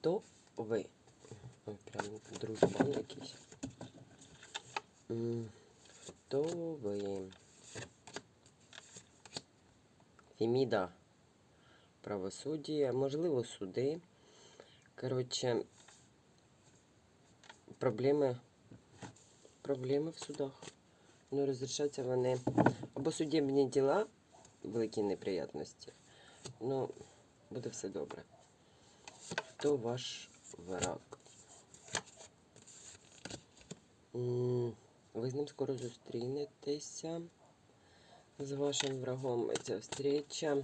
Хто ви? Ой, прям дружбан якийсь. Хто ви? Феміда. Правосуддя, можливо, суди. Коротше, проблеми. Проблеми в судах. Ну, розрішаться вони або судебні діла, великі неприятності. Ну, буде все добре. Хто ваш враг? Ви з ним скоро зустрінетеся з вашим врагом. Ця встреча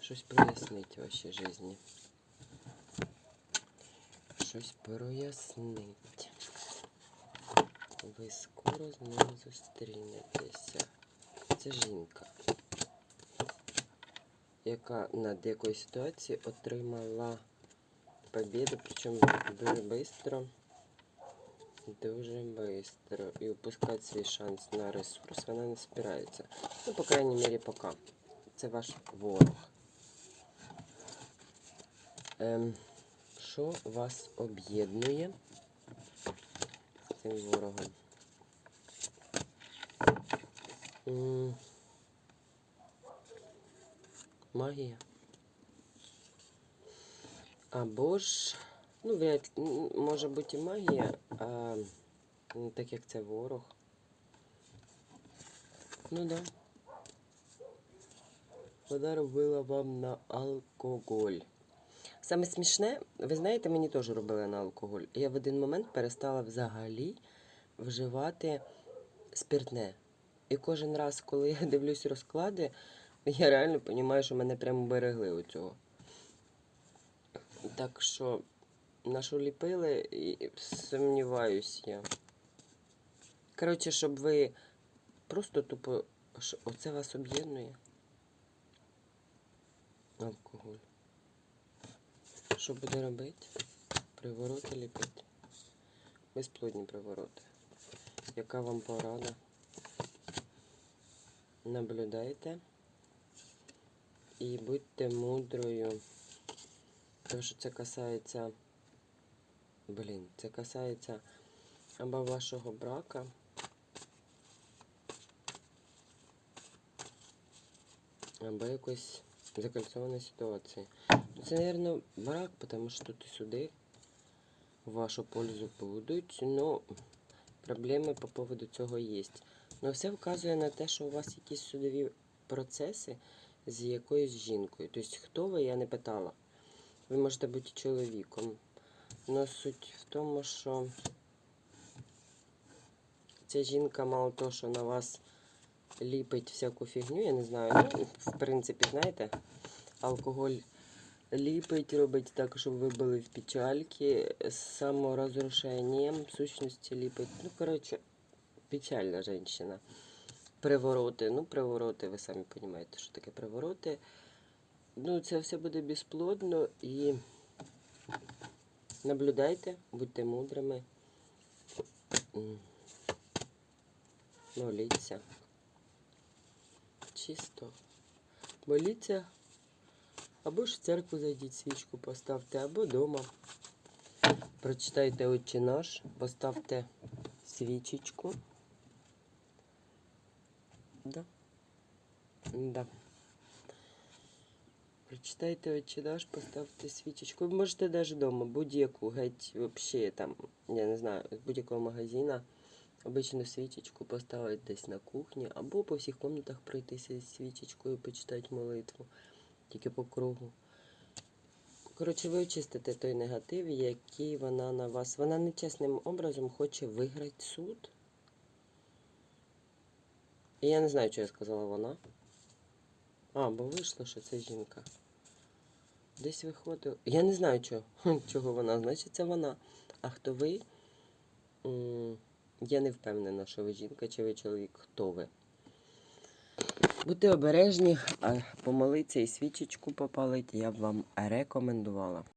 щось прояснить в вашій житті. Щось прояснить. Ви скоро з ним зустрінетеся. Це жінка, яка над якоюсь ситуацією отримала побіду, причому дуже швидко. Дуже швидко. І упускати свій шанс на ресурс вона не збирається. Ну, по крайній мірі, поки. Це ваш ворог. Ем, що вас об'єднує цим ворогом? Магія. Або ж, ну, вряд, може бути і магія, а так як це ворог. Ну да. Вона робила вам на алкоголь. Саме смішне, ви знаєте, мені теж робили на алкоголь. Я в один момент перестала взагалі вживати спиртне. І кожен раз, коли я дивлюсь розклади, я реально розумію, що мене прямо берегли у цього. Так що, на що ліпили, і сумніваюсь я. Коротше, щоб ви просто тупо. Оце вас об'єднує. Алкоголь. Що буде робити? Привороти ліпити. Безплодні привороти. Яка вам порада? Наблюдайте і будьте мудрою. Тому що це касається. Блін, це касається або вашого брака. Або якоїсь закольцованої ситуації. Це, мабуть, брак, тому що тут і суди в вашу пользу будуть. Ну, проблеми по поводу цього є. Ну, все вказує на те, що у вас якісь судові процеси з якоюсь жінкою. Тобто, хто ви, я не питала. Ви можете бути чоловіком. Но суть в тому, що ця жінка мало того, що на вас ліпить всяку фігню, я не знаю. Ну, в принципі, знаєте, алкоголь ліпить, робить так, щоб ви були в печальці, саморозрушенням, сущності ліпить. Ну, коротше, печальна жінка. Привороти. Ну, привороти, ви самі розумієте, що таке привороти. Ну, це все буде безплодно і наблюдайте, будьте мудрими. Моліться. Чисто. Моліться. Або ж в церкву зайдіть, свічку поставте, або вдома. Прочитайте Отче наш, поставте свічечку. Да. Да. Прочитайте Отче наш, поставте свічечку. Ви можете навіть вдома, будь-яку, геть, взагалі, там, я не знаю, з будь-якого магазина. Обичну свічечку поставити десь на кухні, або по всіх кімнатах пройтися з свічечкою, почитати молитву, тільки по кругу. Коротше, ви очистите той негатив, який вона на вас. Вона нечесним образом хоче виграти суд. І я не знаю, що я сказала вона. А, бо вийшло, що це жінка. Десь виходив. Я не знаю, чого, чого вона. Значить, це вона. А хто ви? Я не впевнена, що ви жінка чи ви чоловік. Хто ви? Будьте обережні, а помолитися і свічечку попалити я б вам рекомендувала.